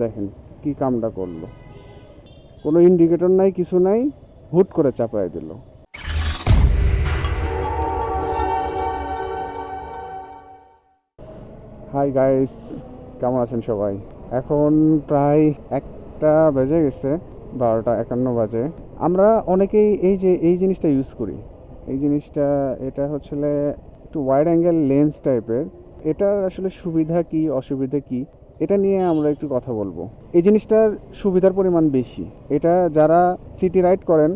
দেখেন কি কামটা করল। কোনো ইন্ডিকেটর নাই, কিছু নাই, হুট করে চাপায় দিল। হাই গাইস কেমন আছেন সবাই? এখন প্রায় একটা বেজে গেছে, বারোটা একান্ন বাজে। আমরা অনেকেই এই যে, এই জিনিসটা ইউজ করি। এই জিনিসটা, এটা হচ্ছে একটু ওয়াইড অ্যাঙ্গেল লেন্স টাইপের এটার আসলে সুবিধা কি, অসুবিধা কি? এটা নিয়ে আমরা একটু কথা বলব। এই জিনিসটার সুবিধার পরিমাণ বেশি। এটা যারা সিটি রাইড করেন,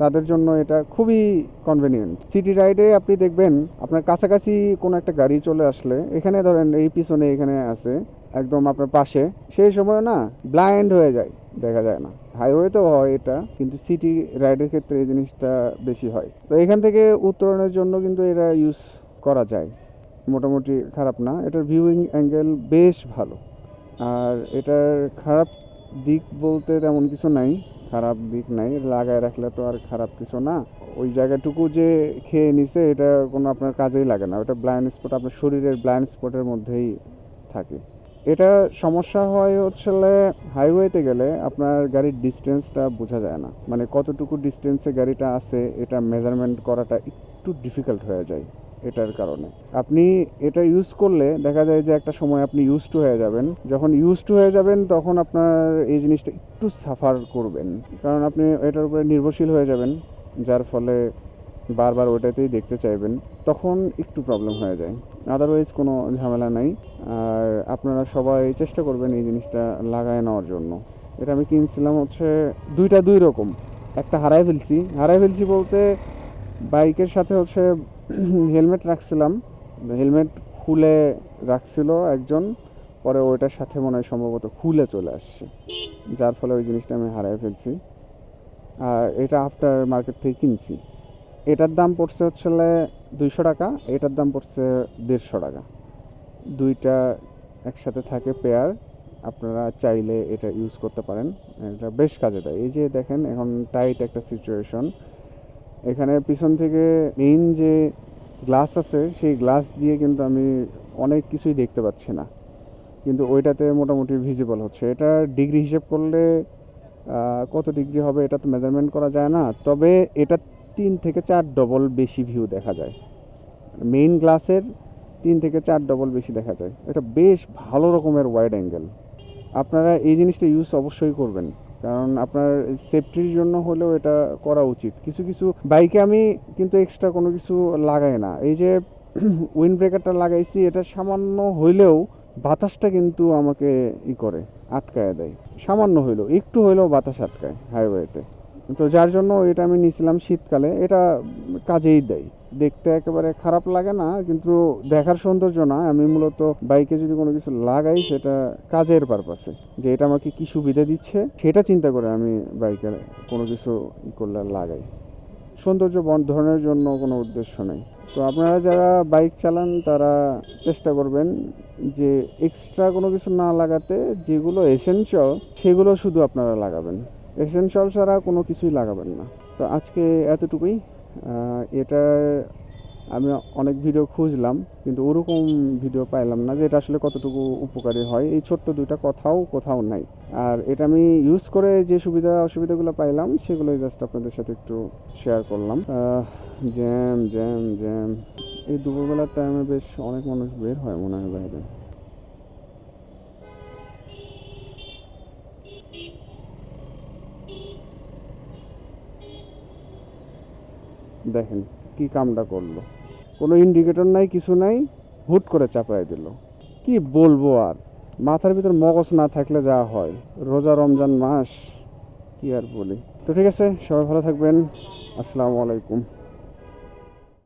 তাদের জন্য এটা খুবই কনভেনিয়েন্ট সিটি রাইডে আপনি দেখবেন, আপনার কাছাকাছি কোনো একটা গাড়ি চলে আসলে, এখানে ধরেন এই পিছনে এখানে আছে, একদম আপনার পাশে, সেই সময় না ব্লাইন্ড হয়ে যায়, দেখা যায় না। হাইওয়েতেও হয় এটা, কিন্তু সিটি রাইডের ক্ষেত্রে এই জিনিসটা বেশি হয়। তো এখান থেকে উত্তরণের জন্য কিন্তু এটা ইউজ করা যায়। মোটামুটি খারাপ না, এটার ভিউইং অ্যাঙ্গেল বেশ ভালো। আর এটার খারাপ দিক বলতে তেমন কিছু নাই, খারাপ দিক নাই, লাগায় রাখলে তো আর খারাপ কিছু না। ওই জায়গাটুকু যে খেয়ে নিছে, এটা কোনো আপনার কাজেই লাগে না। ওটা ব্লাইন্ড স্পট আপনার শরীরের ব্লাইন্ড স্পটের মধ্যেই থাকে। এটা সমস্যা হয় হচ্ছে হাইওয়েতে গেলে আপনার গাড়ির ডিস্টেন্সটা বোঝা যায় না। মানে কতটুকু ডিস্টেন্সে গাড়িটা আছে, এটা মেজারমেন্ট করাটা একটু ডিফিকাল্ট হয়ে যায়। এটার কারণে। আপনি এটা ইউজ করলে দেখা যায় যে একটা সময় আপনি ইউজ টু হয়ে যাবেন। যখন ইউজ টু হয়ে যাবেন, তখন আপনার এই জিনিসটা একটু সাফার করবেন। কারণ আপনি এটার উপরে নির্ভরশীল হয়ে যাবেন, যার ফলে বারবার ওটাতেই দেখতে চাইবেন, তখন একটু প্রবলেম হয়ে যায়। আদারওয়াইজ কোনো ঝামেলা নাই। আর আপনারা সবাই চেষ্টা করবেন এই জিনিসটা লাগায় নেওয়ার জন্য। এটা আমি কিনছিলাম হচ্ছে দুইটা দুই রকম। একটা হারাই ফেলছি। হারাই ফেলছি বলতে বাইকের সাথে হচ্ছে হেলমেট রাখছিলাম। হেলমেট খুলে রাখছিল একজন, পরে ওইটার সাথে মনে হয় সম্ভবত খুলে চলে আসছে। যার ফলে ওই জিনিসটা আমি হারাই ফেলছি। আর এটা আফটার মার্কেট থেকে কিনছি। এটার দাম পড়ছে হচ্ছে দুইশো টাকা, এটার দাম পড়ছে দেড়শো টাকা। দুইটা একসাথে থাকে পেয়ার আপনারা চাইলে এটা ইউজ করতে পারেন। এটা বেশ কাজে দেয়। এই যে দেখেন, এখন টাইট একটা সিচুয়েশন এখানে পিছন থেকে মেইন যে গ্লাস আছে, সেই গ্লাস দিয়ে কিন্তু আমি অনেক কিছুই দেখতে পাচ্ছি না। কিন্তু ওইটাতে মোটামুটি ভিজিবল হচ্ছে। এটা ডিগ্রি হিসেব করলে কত ডিগ্রি হবে এটা তো মেজারমেন্ট করা যায় না। তবে এটা তিন থেকে চার ডবল বেশি ভিউ দেখা যায়। মেইন গ্লাসের তিন থেকে চার ডবল বেশি দেখা যায়। এটা বেশ ভালো রকমের ওয়াইড অ্যাঙ্গেল আপনারা এই জিনিসটা ইউজ অবশ্যই করবেন। কারণ আপনার সেফটির জন্য হলেও এটা করা উচিত। কিছু কিছু বাইকে আমি কিন্তু এক্সট্রা কোনো কিছু লাগাই না। এই যে উইন্ড ব্রেকারটা লাগাইছি, এটা সামান্য হইলেও বাতাসটা কিন্তু আমাকে ই করে, আটকায় দেয়। সামান্য হইলেও, একটু হইলেও বাতাস আটকায় হাইওয়েতে তো যার জন্য এটা আমি নিয়েছিলাম শীতকালে, এটা কাজেই দেয়। দেখতে একেবারে খারাপ লাগে না, কিন্তু দেখার সৌন্দর্য না। আমি মূলত বাইকে যদি কোনো কিছু লাগাই, সেটা কাজের পারপাসে যে এটা আমাকে কি সুবিধা দিচ্ছে, সেটা চিন্তা করে আমি বাইকে কোনো কিছু ই করলে লাগাই। সৌন্দর্য বর্ধনের জন্য কোনো উদ্দেশ্য নেই। তো আপনারা যারা বাইক চালান, তারা চেষ্টা করবেন যে এক্সট্রা কোনো কিছু না লাগাতে, যেগুলো এসেনশিয়াল সেগুলো শুধু আপনারা লাগাবেন। এসেনশিয়াল ছাড়া কোনো কিছুই লাগাবেন না। তো আজকে এতটুকুই। এটার আমি অনেক ভিডিও খুঁজলাম, কিন্তু ওরকম ভিডিও পাইলাম না যে এটা আসলে কতটুকু উপকারী হয়। এই ছোট্ট দুইটা কথাও কোথাও নাই। আর এটা আমি ইউজ করে যে সুবিধা অসুবিধাগুলো পাইলাম, সেগুলোই জাস্ট আপনাদের সাথে একটু শেয়ার করলাম। জ্যাম জ্যাম জ্যাম এই দুপুরবেলার টাইমে বেশ অনেক মানুষ বের হয় মনে হয় বাইরে। দেখেন কি কামটা করল। কোনো ইন্ডিকেটর নাই, কিছু নাই, হুট করে চাপাই দিল। কি বলব আর? মাথার ভিতর মগজ না থাকলে যা হয়। রোজা রমজান মাস, কি আর বলি। তো ঠিক আছে, সবাই ভালো থাকবেন। আসসালামু আলাইকুম।